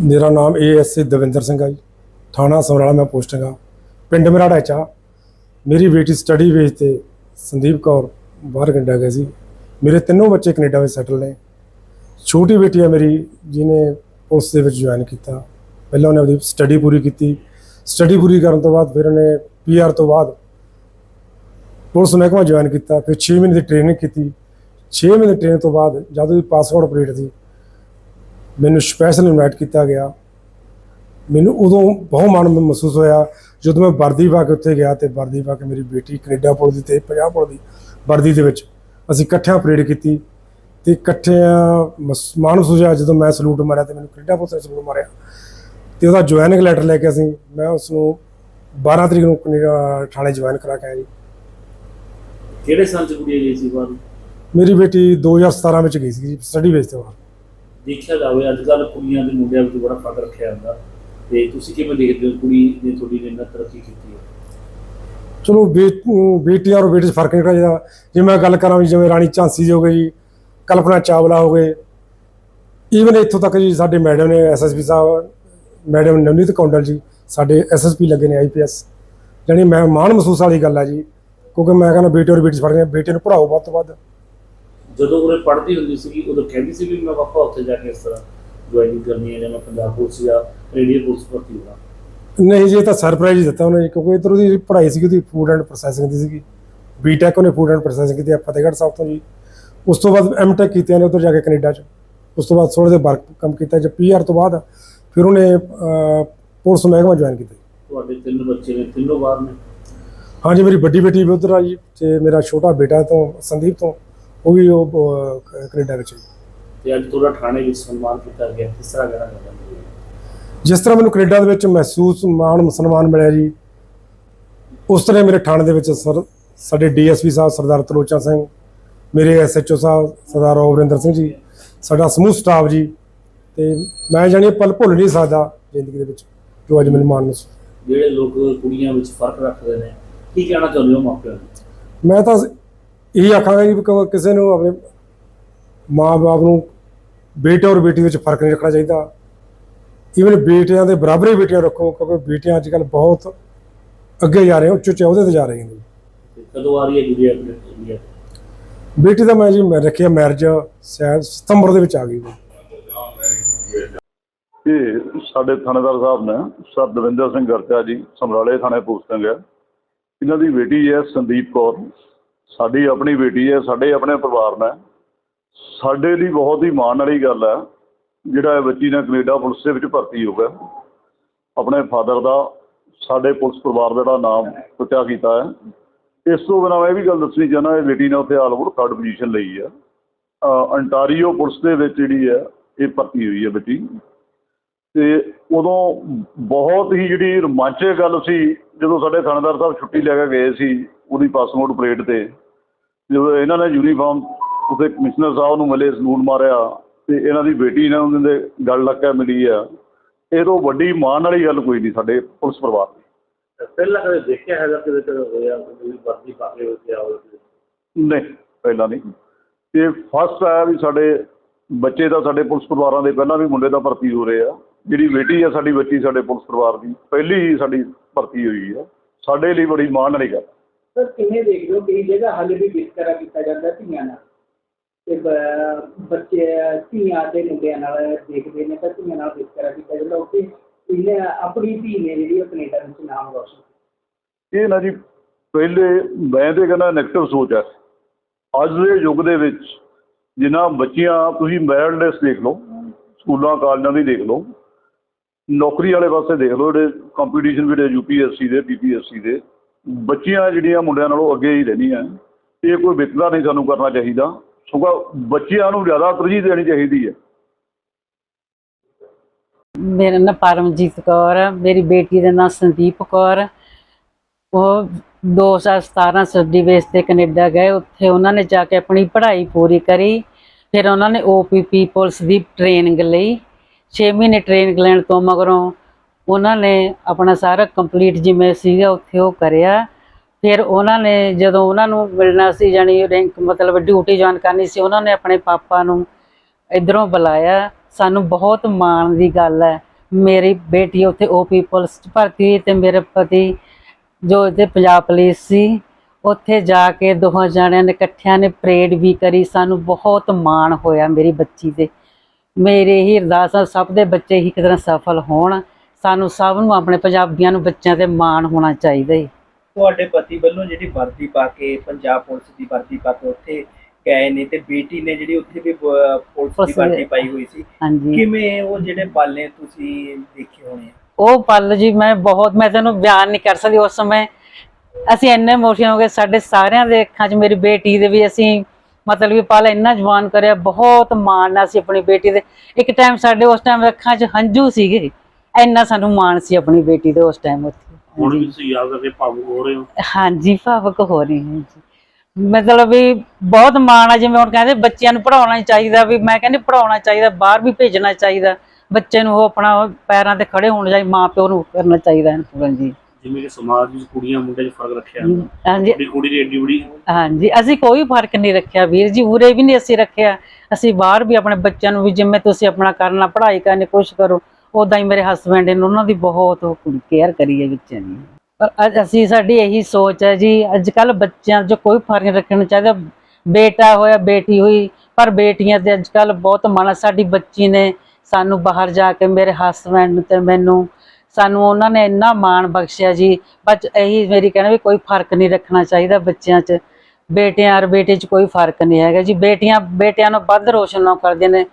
ਮੇਰਾ ਨਾਮ ਏਐਸਏ ਦਵਿੰਦਰ ਸਿੰਘ ਆ ਜੀ। ਥਾਣਾ ਸਮਰਾਲਾ ਮੈਂ ਪੋਸਟਿੰਗ ਆ। ਪਿੰਡ ਮੇਰਾ ਢਾਚਾ। ਮੇਰੀ ਬੇਟੀ ਸਟੱਡੀ ਵੇਜ ਤੇ ਸੰਦੀਪ ਕੌਰ ਬਾਹਰ ਕੈਨੇਡਾ ਗਈ ਸੀ। ਮੇਰੇ ਤਿੰਨੋਂ ਬੱਚੇ ਕੈਨੇਡਾ ਵਿੱਚ ਸੈਟਲ ਨੇ। ਛੋਟੀ ਬੇਟੀ ਆ ਮੇਰੀ, ਜਿਹਨੇ ਪੁਲਿਸ ਦੇ ਵਿੱਚ ਜੁਆਇਨ ਕੀਤਾ। ਪਹਿਲਾਂ ਉਹਨੇ ਆਪਣੀ ਸਟੱਡੀ ਪੂਰੀ ਕੀਤੀ। ਸਟੱਡੀ ਪੂਰੀ ਕਰਨ ਤੋਂ ਬਾਅਦ ਫਿਰ ਉਹਨੇ ਪੀਆਰ ਤੋਂ ਬਾਅਦ ਪੁਲਿਸ ਮਹਿਕਮਾ ਜੁਆਇਨ ਕੀਤਾ। ਫਿਰ 6 ਮਹੀਨੇ ਦੀ ਟ੍ਰੇਨਿੰਗ ਕੀਤੀ। 6 ਮਹੀਨੇ ਦੀ ਟ੍ਰੇਨਿੰਗ ਤੋਂ ਬਾਅਦ ਜਦ ਉਹਦੀ ਪਾਸਪੋਰਟ ਅਪਡੇਟ ਸੀ ਮੈਨੂੰ ਸਪੈਸ਼ਲ ਇਨਵਾਈਟ ਕੀਤਾ ਗਿਆ। ਮੈਨੂੰ ਉਦੋਂ ਬਹੁਤ ਮਾਣ ਮਹਿਸੂਸ ਹੋਇਆ ਜਦੋਂ ਮੈਂ ਵਰਦੀ ਪਾ ਕੇ ਉੱਥੇ ਗਿਆ ਤੇ ਵਰਦੀ ਪਾ ਕੇ ਮੇਰੀ ਬੇਟੀ ਕੈਨੇਡਾ ਪੁਲਿਸ ਦੀ ਤੇ ਪੰਜਾਬ ਪੁਲਿਸ ਦੀ ਵਰਦੀ ਦੇ ਵਿੱਚ ਅਸੀਂ ਇਕੱਠਿਆਂ ਪਰੇਡ ਕੀਤੀ ਤੇ ਇਕੱਠਿਆਂ ਮਾਣ ਮਹਿਸੂਸ ਹੋਇਆ ਜਦੋਂ ਮੈਂ ਸਲੂਟ ਮਾਰਿਆ ਤੇ ਮੈਨੂੰ ਕੈਨੇਡਾ ਪੁਲਿਸ ਨੇ ਸਲੂਟ ਮਾਰਿਆ। ਤੇ ਉਹਦਾ ਜੁਆਇਨਿੰਗ ਲੈਟਰ ਲੈ ਕੇ ਅਸੀਂ ਮੈਂ ਉਸ ਨੂੰ 12 ਤਰੀਕ ਨੂੰ ਕੈਨੇਡਾ ਥਾਣੇ ਜੁਆਇਨ ਕਰਾ ਕੇ ਆਇਆ ਜੀ। ਕਿਹੜੇ ਸੰਨ ਚ ਕੁੜੀ ਗਈ ਸੀ ਬਾਹਰ? ਮੇਰੀ ਬੇਟੀ 2017 ਵਿੱਚ ਗਈ ਸੀ ਜੀ ਸਟੱਡੀ ਬੇਸ ਤੇ ਬਾਹਰ ਦੇਖਿਆ ਜਾਵੇ, ਅੱਜ ਕੱਲ ਕੁੜੀਆਂ ਤੇ ਮੁੰਡਿਆਂ ਵਿੱਚ ਬੜਾ ਫ਼ਰਕ ਰੱਖਿਆ ਹੁੰਦਾ ਤੇ ਤੁਸੀਂ ਕਿਵੇਂ ਦੇਖਦੇ ਹੋ ਕੁੜੀ ਨੇ ਤੁਹਾਡੀ ਨੇ ਤਰੱਕੀ ਕੀਤੀ ਹੈ? ਚਲੋ, ਬੇ- ਔਰ ਬੇਟੇ 'ਚ ਫ਼ਰਕ ਨਹੀਂ ਚਾਹੀਦਾ ਜੇ ਮੈਂ ਗੱਲ ਕਰਾਂ ਵੀ ਜਿਵੇਂ ਰਾਣੀ ਝਾਂਸੀ ਜੀ ਹੋ ਗਏ ਜੀ, ਕਲਪਨਾ ਚਾਵਲਾ ਹੋ ਗਏ ਈਵਨ ਇੱਥੋਂ ਤੱਕ ਜੀ ਸਾਡੇ ਮੈਡਮ ਨੇ ਐਸਐਸਪੀ ਸਾਹਿਬ, ਮੈਡਮ ਨਵਨੀਤ ਕੌਂਡਲ ਜੀ, ਸਾਡੇ ਐਸਐਸਪੀ ਲੱਗੇ ਨੇ ਆਈਪੀਐਸ ਜਾਣੀ ਮੈਂ ਮਾਣ ਮਹਿਸੂਸ ਵਾਲੀ ਗੱਲ ਆ ਜੀ, ਕਿਉਂਕਿ ਮੈਂ ਕਹਿੰਦਾ ਬੇਟੇ ਔਰ ਬੇਟੀ 'ਚ ਬੇਟੇ ਨੂੰ ਪੜਾਓ ਵੱਧ ਤੋਂ ਵੱਧ। ਜਦੋਂ ਉਹ ਪੜ੍ਹਦੀ ਹੁੰਦੀ ਸੀ ਉਦੋਂ ਕਹਿੰਦੀ ਸੀ ਵੀ ਮੈਂ ਪਾਪਾ ਉੱਥੇ ਜਾ ਕੇ ਇਸ ਤਰ੍ਹਾਂ ਜੁਆਇਨਿੰਗ ਕਰਨੀ ਹੈ ਜਾਂ ਮੈਂ ਪੰਜਾਬ ਪੁਲਿਸ ਜਾਂ ਰੇਡੀਓ ਪੁਲਿਸ ਭਰਤੀ ਹੋਣਾ ਨਹੀਂ ਜੀ ਇਹ ਤਾਂ ਸਰਪ੍ਰਾਈਜ਼ ਹੀ ਦਿੱਤਾ ਉਹਨੇ ਜੀ, ਕਿਉਂਕਿ ਇੱਧਰ ਉਹਦੀ ਪੜ੍ਹਾਈ ਸੀਗੀ ਉਹਦੀ ਫੂਡ ਐਂਡ ਪ੍ਰੋਸੈਸਿੰਗ ਦੀ ਸੀਗੀ। ਬੀਟੈਕ ਉਹਨੇ ਫੂਡ ਐਂਡ ਪ੍ਰੋਸੈਸਿੰਗ ਕੀਤੀ ਆ ਫਤਿਹਗੜ੍ਹ ਸਾਹਿਬ ਤੋਂ ਜੀ। ਉਸ ਤੋਂ ਬਾਅਦ ਐਮਟੈਕ ਕੀਤੀ ਨੇ ਉੱਧਰ ਜਾ ਕੇ ਕੈਨੇਡਾ 'ਚ। ਉਸ ਤੋਂ ਬਾਅਦ ਥੋੜ੍ਹੇ ਦੇ ਵਰਕ ਕੰਮ ਕੀਤਾ ਜਦ ਪੀਆਰ ਤੋਂ ਬਾਅਦ ਫਿਰ ਉਹਨੇ ਅਹ, ਪੁਲਿਸ ਮਹਿਕਮਾ ਜੁਆਇਨ ਕੀਤਾ ਤੁਹਾਡੇ ਤਿੰਨ ਬੱਚੇ ਨੇ ਤਿੰਨੋਂ ਬਾਹਰ ਨੇ? ਹਾਂਜੀ ਮੇਰੀ ਵੱਡੀ ਬੇਟੀ ਵੀ ਉੱਧਰ ਆ ਜੀ ਤੇ ਮੇਰਾ ਛੋਟਾ ਬੇਟਾ ਤੋਂ ਸੰਦੀਪ ਤੋਂ। ਉਹ ਵੀ ਉਹ ਅਹ, ਕੈਨੇਡਾ ਵਿੱਚ ਤੇ ਅੱਜ ਤੁਹਾਡਾ ਥਾਣੇ ਵਿੱਚ ਸਨਮਾਨ ਕੀਤਾ ਗਿਆ। ਕਿਸ ਤਰ੍ਹਾਂ ਕਹਿਣਾ ਚਾਹੁੰਦੇ ਹੋ? ਜਿਸ ਤਰ੍ਹਾਂ ਮੈਨੂੰ ਕੈਨੇਡਾ ਦੇ ਵਿੱਚ ਮਹਿਸੂਸ ਮਾਣ ਸਨਮਾਨ ਮਿਲਿਆ ਜੀ ਉਸ ਤਰ੍ਹਾਂ ਮੇਰੇ ਥਾਣੇ ਦੇ ਵਿੱਚ ਸਰ ਸਾਡੇ ਡੀਐਸਪੀ ਸਾਹਿਬ ਸਰਦਾਰ ਤਲੋਚਾ ਸਿੰਘ ਮੇਰੇ ਐਸਐਚਓ ਸਾਹਿਬ ਸਰਦਾਰ ਰੋਵਰਿੰਦਰ ਸਿੰਘ ਜੀ ਸਾਡਾ ਸਮੂਹ ਸਟਾਫ ਜੀ ਤੇ ਮੈਂ ਜਾਣੀ ਪਲ ਭੁੱਲ ਨਹੀਂ ਸਕਦਾ ਜ਼ਿੰਦਗੀ ਦੇ ਵਿੱਚ ਜੋ ਅੱਜ ਮੈਨੂੰ ਮਾਣ ਮਹਿਸੂਸ ਜਿਹੜੇ ਲੋਕ ਕੁੜੀਆਂ ਵਿੱਚ ਫ਼ਰਕ ਰੱਖਦੇ ਨੇ ਕੀ ਕਹਿਣਾ ਚਾਹੁੰਦੇ ਹੋ ਮਾਪਿਆਂ ਨੂੰ? ਮੈਂ ਤਾਂ ਇਹ ਆਖਾਂਗਾ ਜੀ ਕ- ਕਿਸੇ ਨੂੰ ਆਪਣੇ ਮਾਂ-ਬਾਪ ਨੂੰ ਬੇਟੇ ਔਰ ਬੇਟੀ ਵਿੱਚ ਫ਼ਰਕ ਨਹੀਂ ਰੱਖਣਾ ਚਾਹੀਦਾ। ਈਵਨ ਬੇਟਿਆਂ ਦੇ ਬਰਾਬਰ ਹੀ ਬੇਟੀਆਂ ਰੱਖੋ ਕਿਉਂਕਿ ਬੇਟੀਆਂ ਅੱਜ ਕੱਲ੍ਹ ਬਹੁਤ ਅੱਗੇ ਜਾ ਰਹੀਆਂ ਉੱਚ ਉੱਚ ਅਹੁਦੇ ਤੇ ਜਾ ਰਹੀਆਂ ਨੇ। ਕਦੋਂ ਆ ਰਹੀ ਹੈ ਗੁੜੀਆ ਇੰਡੀਆ? ਬੇਟੀ ਦਾ ਮੈਂ ਜੀ ਮੈਂ ਰੱਖਿਆ ਮੈਰਿਜ ਸ਼ਾਇਦ ਸਤੰਬਰ ਦੇ ਵਿੱਚ ਆ ਗਈ। ਜੀ ਇਹ ਸਾਡੇ ਥਾਣੇਦਾਰ ਸਾਹਿਬ ਨੇ ਸਰ ਦਵਿੰਦਰ ਸਿੰਘ ਗਰਚਾ ਜੀ ਸਮਰਾਲੇ ਥਾਣੇ ਪੋਸਟਿੰਗ ਹੈ। ਇਹਨਾਂ ਦੀ ਬੇਟੀ ਹੈ ਸੰਦੀਪ ਕੌਰ। ਸਾਡੀ ਆਪਣੀ ਬੇਟੀ ਹੈ, ਸਾਡੇ ਆਪਣੇ ਪਰਿਵਾਰ ਨੇ। ਸਾਡੇ ਲਈ ਬਹੁਤ ਹੀ ਮਾਣ ਵਾਲੀ ਗੱਲ ਹੈ, ਜਿਹੜਾ ਇਹ ਬੱਚੀ ਨੇ ਕੈਨੇਡਾ ਪੁਲਿਸ ਦੇ ਵਿੱਚ ਭਰਤੀ ਹੋ ਗਿਆ। ਆਪਣੇ ਫਾਦਰ ਦਾ, ਸਾਡੇ ਪੁਲਿਸ ਪਰਿਵਾਰ ਦਾ ਜਿਹੜਾ ਨਾਮ ਉੱਚਾ ਕੀਤਾ ਹੈ। ਇਸ ਤੋਂ ਬਿਨਾਂ ਮੈਂ ਇਹ ਵੀ ਗੱਲ ਦੱਸਣੀ ਚਾਹੁੰਦਾ, ਇਹ ਬੇਟੀ ਨੇ ਉੱਥੇ ਆਲ ਥਰਡ ਪੋਜੀਸ਼ਨ ਲਈ ਹੈ। ਅੰਟਾਰੀਓ ਪੁਲਿਸ ਦੇ ਵਿੱਚ ਜਿਹੜੀ ਹੈ, ਇਹ ਭਰਤੀ ਹੋਈ ਹੈ ਬੱਚੀ। ਤੇ ਉਦੋਂ ਬਹੁਤ ਹੀ ਜਿਹੜੀ ਰੋਮਾਂਚਕ ਗੱਲ ਸੀ, ਜਦੋਂ ਸਾਡੇ ਥਾਣੇਦਾਰ ਸਾਹਿਬ ਛੁੱਟੀ ਲੈ ਕੇ ਗਏ ਸੀ ਉਹਦੀ ਪਾਸਪੋਰਟ ਪਰੇਡ ਤੇ। ਜਦੋਂ ਇਹਨਾਂ ਨੇ ਯੂਨੀਫਾਰਮ ਉਸੇ ਕਮਿਸ਼ਨਰ ਸਾਹਿਬ ਨੂੰ ਮਿਲੇ ਸਲੂਟ ਮਾਰਿਆ ਤੇ ਇਹਨਾਂ ਦੀ ਬੇਟੀ ਨੇ ਉਹਨਾਂ ਦੇ ਗੱਲ ਲੱਗ ਕੇ ਮਿਲੀ ਆ। ਇਹ ਤੋਂ ਵੱਡੀ ਮਾਣ ਵਾਲੀ ਗੱਲ ਕੋਈ ਨਹੀਂ ਸਾਡੇ ਪੁਲਿਸ ਪਰਿਵਾਰ ਦੀ। ਪਹਿਲਾਂ ਕਦੇ ਦੇਖਿਆ ਹੈਗਾ ਕਿਤੇ ਕਦੇ ਹੋਇਆ ਕੋਈ ਵਰਦੀ ਪਾ ਕੇ ਉੱਤੇ ਆਓ ਨਹੀਂ ਪਹਿਲਾਂ ਨਹੀਂ। ਇਹ ਫਸਟ ਆ ਵੀ ਸਾਡੇ ਬੱਚੇ ਤਾਂ ਸਾਡੇ ਪੁਲਿਸ ਪਰਿਵਾਰਾਂ ਦੇ ਪਹਿਲਾਂ ਵੀ ਮੁੰਡੇ ਤਾਂ ਭਰਤੀ ਹੋ ਰਹੇ ਆ। ਜਿਹੜੀ ਬੇਟੀ ਆ ਸਾਡੀ ਬੱਚੀ ਸਾਡੇ ਪੁਲਿਸ ਪਰਿਵਾਰ ਦੀ ਪਹਿਲੀ ਹੀ ਸਾਡੀ ਭਰਤੀ ਹੋਈ ਆ। ਸਾਡੇ ਲਈ ਬੜੀ ਮਾਣ ਵਾਲੀ ਗੱਲ ਸਰ, ਕਿਵੇਂ ਦੇਖਦੇ ਹੋ? ਕਈ ਜਗ੍ਹਾ ਹਾਲੇ ਵੀ ਵਿਤਕਰਾ ਕੀਤਾ ਜਾਂਦਾ ਧੀਆਂ ਨਾਲ। ਤੇ ਬ- ਬੱਚੇ, ਧੀਆਂ ਤੇ ਮੁੰਡਿਆਂ ਨਾਲ ਦੇਖਦੇ ਨੇ ਤਾਂ ਧੀਆਂ ਨਾਲ ਵਿਤਕਰਾ ਕੀਤਾ ਜਾਂਦਾ। ਉੱਥੇ ਇਹਨੇ ਆਪਣੀ ਧੀ ਨੇ ਜਿਹੜੀ ਉਹ ਕੈਨੇਡਾ ਵਿੱਚ ਨਾਮ ਰੋਸ਼ਨ ਕੀਤਾ। ਇਹ ਨਾ ਜੀ, ਪਹਿਲੇ ਮੈਂ ਤੇ ਕਹਿੰਦਾ ਨੈਗੇਟਿਵ ਸੋਚ ਹੈ ਅੱਜ ਦੇ ਯੁੱਗ ਦੇ ਵਿੱਚ ਜਿਨ੍ਹਾਂ ਬੱਚੀਆਂ, ਤੁਸੀਂ ਮੈਰਿਟ ਦੇਖ ਲਓ, ਸਕੂਲਾਂ, ਕਾਲਜਾਂ ਦੀ ਦੇਖ ਲਓ, ਨੌਕਰੀ ਵਾਲੇ ਪਾਸੇ ਦੇਖ ਲਓ ਜਿਹੜੇ ਕੰਪੀਟੀਸ਼ਨ ਵੀ ਜਿਹੜੇ ਯੂਪੀਐਸਸੀ ਦੇ ਪੀਪੀਐਸਸੀ ਦੇ। ਬੱਚੀਆਂ ਜਿਹੜੀਆਂ ਮੁੰਡਿਆਂ ਨਾਲੋਂ ਅੱਗੇ ਹੀ ਰਹਿੰਦੀਆਂ ਇਹ ਕੋਈ ਵਿਤਕਰਾ ਨਹੀਂ ਸਾਨੂੰ ਕਰਨਾ ਚਾਹੀਦਾ, ਸਗੋਂ ਬੱਚਿਆਂ ਨੂੰ ਜ਼ਿਆਦਾ ਤਰਜੀਹ ਦੇਣੀ ਚਾਹੀਦੀ ਹੈ। ਮੇਰਾ ਨਾਂ ਪਰਮਜੀਤ ਕੌਰ ਹੈ, ਮੇਰੀ ਬੇਟੀ ਦਾ ਨਾਂ ਸੰਦੀਪ ਕੌਰ ਉਹ 2017 ਸਟੱਡੀ ਬੇਸ ਤੇ ਕੈਨੇਡਾ ਗਏ, ਉੱਥੇ ਉਹਨਾਂ ਨੇ ਜਾ ਕੇ ਆਪਣੀ ਪੜ੍ਹਾਈ ਪੂਰੀ ਕਰੀ, ਫਿਰ ਉਹਨਾਂ ਨੇ ਓਪੀਪੀ ਪੁਲਿਸ ਦੀ ਟ੍ਰੇਨਿੰਗ ਲਈ। 6 ਮਹੀਨੇ ਟ੍ਰੇਨਿੰਗ ਲੈਣ ਤੋਂ ਮਗਰੋਂ ਉਹਨਾਂ ਨੇ ਆਪਣਾ ਸਾਰਾ ਕੰਪਲੀਟ ਜਿਵੇਂ ਸੀਗਾ, ਉੱਥੇ ਉਹ ਕਰਿਆ। ਫਿਰ ਉਹਨਾਂ ਨੇ ਜਦੋਂ ਉਹਨਾਂ ਨੂੰ ਮਿਲਣਾ ਸੀ, ਜਾਣੀ ਰੈਂਕ ਮਤਲਬ ਡਿਊਟੀ ਜੁਆਇਨ ਕਰਨੀ ਸੀ, ਉਹਨਾਂ ਨੇ ਆਪਣੇ ਪਾਪਾ ਨੂੰ ਇਧਰੋਂ ਬੁਲਾਇਆ। ਸਾਨੂੰ ਬਹੁਤ ਮਾਣ ਦੀ ਗੱਲ ਹੈ। ਮੇਰੀ ਬੇਟੀ ਉੱਥੇ ਓਪੀ ਪੁਲਿਸ ਚ ਭਰਤੀ ਹੋਈ ਤੇ ਮੇਰੇ ਪਤੀ ਜੋ ਇੱਥੇ ਪੰਜਾਬ ਪੁਲਿਸ ਸੀ, ਉੱਥੇ ਜਾ ਕੇ ਦੋਹਾਂ ਜਣਿਆਂ ਨੇ ਇਕੱਠਿਆਂ ਨੇ ਪਰੇਡ ਵੀ ਕਰੀ। ਸਾਨੂੰ ਬਹੁਤ ਮਾਣ ਹੋਇਆ ਮੇਰੀ ਬੱਚੀ ਤੇ। ਮੇਰੇ ਹੀ ਅਰਦਾਸ ਆ ਸਭ ਦੇ ਬੱਚੇ ਹੀ ਇੱਕ ਤਰ੍ਹਾਂ ਸਫਲ ਹੋਣ। ਸਾਨੂੰ ਸਭ ਨੂੰ ਆਪਣੇ ਪੰਜਾਬੀਆਂ ਨੂੰ ਬੱਚਿਆਂ ਤੇ ਮਾਣ ਹੋਣਾ ਚਾਹੀਦਾ ਹੈ ਤੁਹਾਡੇ ਪਤੀ ਵੱਲੋਂ ਜਿਹੜੀ ਵਰਦੀ ਪਾ ਕੇ ਪੰਜਾਬ ਪੁਲਿਸ ਦੀ ਵਰਦੀ ਪਾ ਕੇ ਉੱਥੇ ਗਏ ਨੇ ਤੇ ਬੇਟੀ ਨੇ ਜਿਹੜੀ ਉੱਥੇ ਵੀ ਪੁਲਿਸ ਦੀ ਵਰਦੀ ਪਾਈ ਹੋਈ ਸੀ। ਕਿਵੇਂ ਉਹ ਜਿਹੜੇ ਪਲ ਤੁਸੀਂ ਦੇਖੇ ਹੋਣੇ? ਉਹ ਪਲ ਜੀ ਮੈਂ ਬਹੁਤ ਮੈਂ ਤੈਨੂੰ ਬਿਆਨ ਨਹੀਂ ਕਰ ਸਕਦੀ ਉਸ ਸਮੇਂ। ਅਸੀਂ ਇੰਨੇ ਇਮੋਸ਼ਨ ਹੋ ਗਏ ਸਾਡੇ ਸਾਰਿਆਂ ਦੇ ਅੱਖਾਂ 'ਚ ਮੇਰੀ ਬੇਟੀ ਦੇ ਵੀ ਅਸੀਂ ਮਤਲਬ ਵੀ ਪਲ ਇੰਨਾ ਜਵਾਨ ਕਰਿਆ ਬਹੁਤ ਮਾਣ ਨਾਲ ਸੀ ਆਪਣੀ ਬੇਟੀ ਦੇ ਇੱਕ ਟਾਈਮ ਸਾਡੇ ਉਸ ਟਾਈਮ ਅੱਖਾਂ 'ਚ ਹੰਝੂ ਸੀਗੇ। ਇੰਨਾ ਸਾਨੂੰ ਮਾਣ ਸੀ ਆਪਣੀ ਬੇਟੀ ਦੇ ਉਸ ਟਾਈਮ ਉੱਥੇ। ਹੁਣ ਵੀ ਤੁਸੀਂ ਯਾਦ ਕਰਕੇ ਭਾਵੁਕ ਹੋ ਰਹੇ ਹੋ? ਹਾਂਜੀ ਭਾਵਕ ਹੋ ਰਹੀ ਹਾਂ ਜੀ। ਮਤਲਬ ਵੀ ਬਹੁਤ ਮਾਣ ਆ ਜਿਵੇਂ ਹੁਣ ਕਹਿੰਦੇ ਬੱਚਿਆਂ ਨੂੰ ਪੜਾਉਣਾ ਚਾਹੀਦਾ ਵੀ ਮੈਂ ਕਹਿੰਦੀ ਪੜਾਉਣਾ ਚਾਹੀਦਾ ਬਾਹਰ ਵੀ ਭੇਜਣਾ ਚਾਹੀਦਾ। ਬੱਚੇ ਨੂੰ ਉਹ ਆਪਣਾ ਪੈਰਾਂ ਤੇ ਖੜੇ ਹੋਣ ਚਾਹੀਦਾ ਮਾਂ ਪਿਓ ਨੂੰ ਕਰਨਾ ਚਾਹੀਦਾ ਹੈ ਜੀ। ਜਿਵੇਂ ਕਿ ਸਮਾਜ ਵਿੱਚ ਕੁੜੀਆਂ ਮੁੰਡਿਆਂ 'ਚ ਫ਼ਰਕ ਰੱਖਿਆ ਹਾਂਜੀ। ਕੁੜੀ ਕੁੜੀ ਦੀ ਏਡੀ ਬੜੀ ਹਾਂਜੀ ਅਸੀਂ ਕੋਈ ਫ਼ਰਕ ਨਹੀਂ ਰੱਖਿਆ ਵੀਰ ਜੀ ਉਰੇ ਵੀ ਨਹੀਂ ਅਸੀਂ ਰੱਖਿਆ। ਅਸੀਂ ਬਾਹਰ ਵੀ ਆਪਣੇ ਬੱਚਿਆਂ ਨੂੰ ਵੀ ਜਿਵੇਂ ਤੁਸੀਂ ਆਪਣਾ ਕਰਨਾ ਪੜ੍ਹਾਈ ਕਰਨੀ ਕੋਸ਼ਿਸ਼ ਕਰੋ। ਉਦਾਂ ਹੀ ਮੇਰੇ ਹਸਬੰਡ ਨੇ ਉਹਨਾਂ ਦੀ ਬਹੁਤ ਕੇਅਰ ਕਰੀ ਹੈ ਬੱਚਿਆਂ ਦੀ ਪਰ ਅੱਜ ਅਸੀਂ ਸਾਡੀ ਇਹੀ ਸੋਚ ਹੈ ਜੀ, ਅੱਜ ਕੱਲ ਬੱਚਿਆਂ 'ਚ ਕੋਈ ਫ਼ਰਕ ਨਹੀਂ ਰੱਖਣਾ ਚਾਹੀਦਾ। ਬੇਟਾ ਹੋਇਆ, ਬੇਟੀ ਹੋਈ, ਪਰ ਬੇਟੀਆਂ ਤੇ ਅੱਜ ਕੱਲ ਬਹੁਤ ਮਾਣਾ ਸਾਡੀ ਬੱਚੀ ਨੇ ਸਾਨੂੰ ਬਾਹਰ ਜਾ ਕੇ ਮੇਰੇ ਹਸਬੰਡ ਤੇ ਮੈਨੂੰ ਸਾਨੂੰ ਉਹਨਾਂ ਨੇ ਇੰਨਾ ਮਾਣ ਬਖਸ਼ਿਆ ਜੀ। ਬਸ ਇਹੀ ਮੇਰੀ ਕਹਿਣਾ ਵੀ ਕੋਈ ਫ਼ਰਕ ਨਹੀਂ ਰੱਖਣਾ ਚਾਹੀਦਾ ਬੱਚਿਆਂ 'ਚ। ਬੇਟਿਆਂ ਔਰ ਬੇਟੇ 'ਚ ਕੋਈ ਫ਼ਰਕ ਨਹੀਂ ਹੈਗਾ ਜੀ। ਬੇਟੀਆਂ, ਬੇਟਿਆਂ ਨੂੰ ਵੱਧ ਰੋਸ਼ਨ ਨਾ ਕਰਦੀਆਂ ਨੇ।